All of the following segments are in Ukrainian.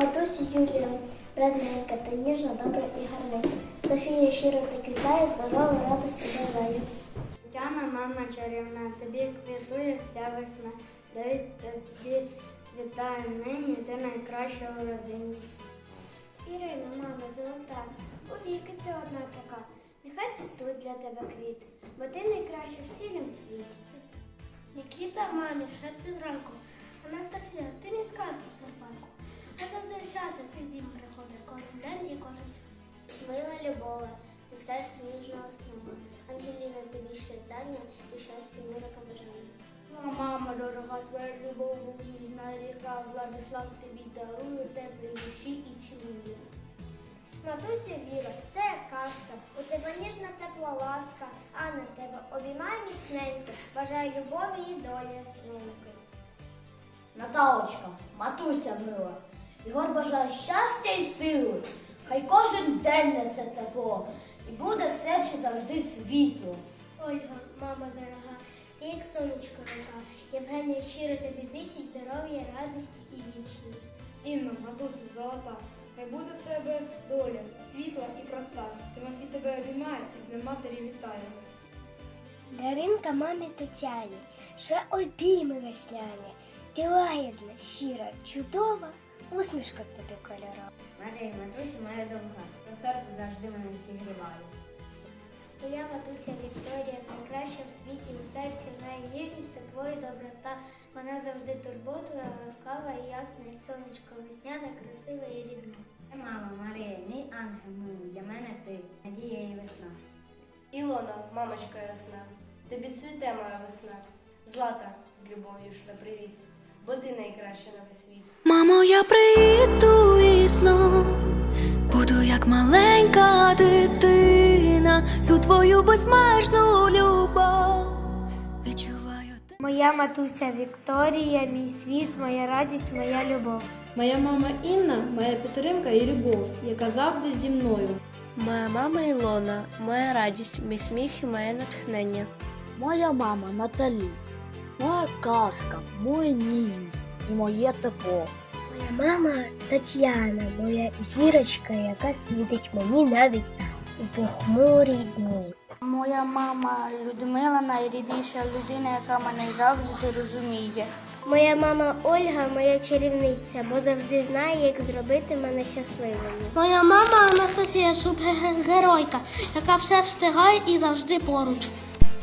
Матусю Юлія, радненька та ніжна, добра і гарненька. Софія щиро так вітає, здоров'я, радості бажаю. Тетяна, мама чарівна, тобі квітує вся весна. Давид тобі вітає нині, ти найкраща у родині. Ірина, мама золота, у віки ти одна така. Нехай цвітуть для тебе квіти, бо ти найкраща в цілім світі. Нікіта, мамі, ще це зранку. Анастасія, ти мій скарб у серпанку. А завжди щастя твій дім приходить кожен день і кожен час. Мила любове, це серце ніжного основа. Ангеліна, тобі вітання і щастя, мира побажання. Мама, дорога, твоя любов ніжна ріка, Владислав тобі дарує теплі душі і цілує. Матуся Віра, це як казка, у тебе ніжна тепла ласка, а на тебе обіймає міцненько, бажаю любові і долі ясненької. Наталочка, матуся мила, Ігор бажає щастя і сили. Хай кожен день несе тепло і буде серці завжди світло. Ольга, мама дорога, ти як сонечко рука, Євгенія щиро тобі дичить здоров'я, радості і вічність. Інна, матусю, золота, хай буде в тебе доля, світла і проста. Тимофій тебе обіймає і для матері вітає. Даринка мамі Тетяні, ще обійми весняні. Ти лагідна, щира, чудова, усмішка тобі кольорова. Марія, матуся моя довга, на серце завжди мене зігріває. Моя матуся Вікторія найкраща в світі у серці, в неї ніжність, тепло і доброта. Вона завжди турботова, ласкава і ясна, як сонечко весняна, красива і рідна. Мама, Марія, мій ангел милий, для мене ти, надія і весна. Ілона, мамочка ясна, тобі цвіте моя весна. Злата з любов'ю шле привіт, бо ти найкраща на весь світ. Мамо, я прийду і знов буду як маленька дитина, всю твою безмежну любов. Відчуваю те. Моя матуся Вікторія, мій світ, моя радість, моя любов. Моя мама Інна, моя підтримка і любов, яка завжди зі мною. Моя мама Ілона, моя радість, мій сміх і моє натхнення. Моя мама Наталі, моя казка, моя ніжність і моє тепло. Моя мама Тетяна, моя зірочка, яка світить мені навіть у похмурі дні. Моя мама Людмила найрідніша людина, яка мене завжди розуміє. Моя мама Ольга, моя чарівниця, бо завжди знає, як зробити мене щасливою. Моя мама Анастасія супергеройка, яка все встигає і завжди поруч.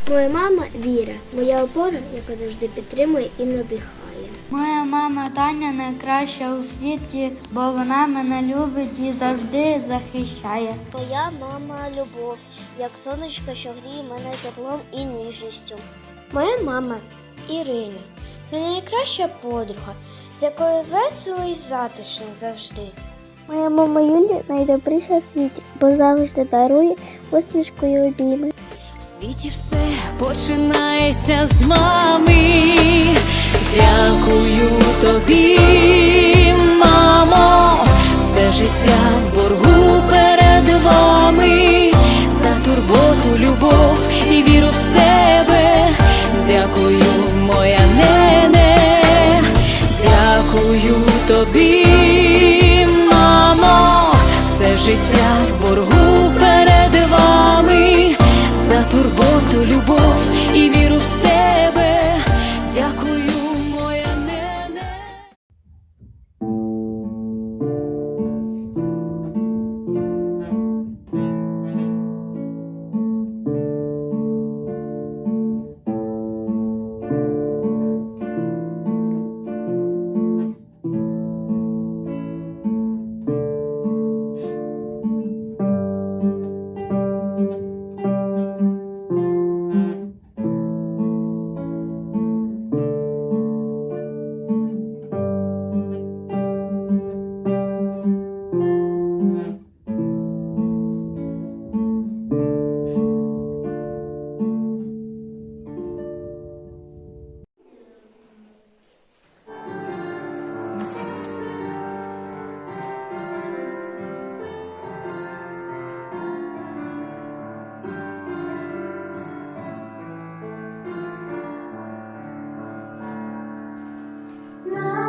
Моя мама Віра, моя опора, яка завжди підтримує і надихає. Моя мама Таня найкраща у світі, бо вона мене любить і завжди захищає. Моя мама Любов, як сонечко, що гріє мене теплом і ніжністю. Моя мама Ірина, моя найкраща подруга, з якою весело і затишно завжди. Моя мама Юлія найдобріша в світі, бо завжди дарує усмішку і обійми. Світі все починається з мами. Дякую тобі, мамо, все життя в боргу перед вами за турботу, любов і No.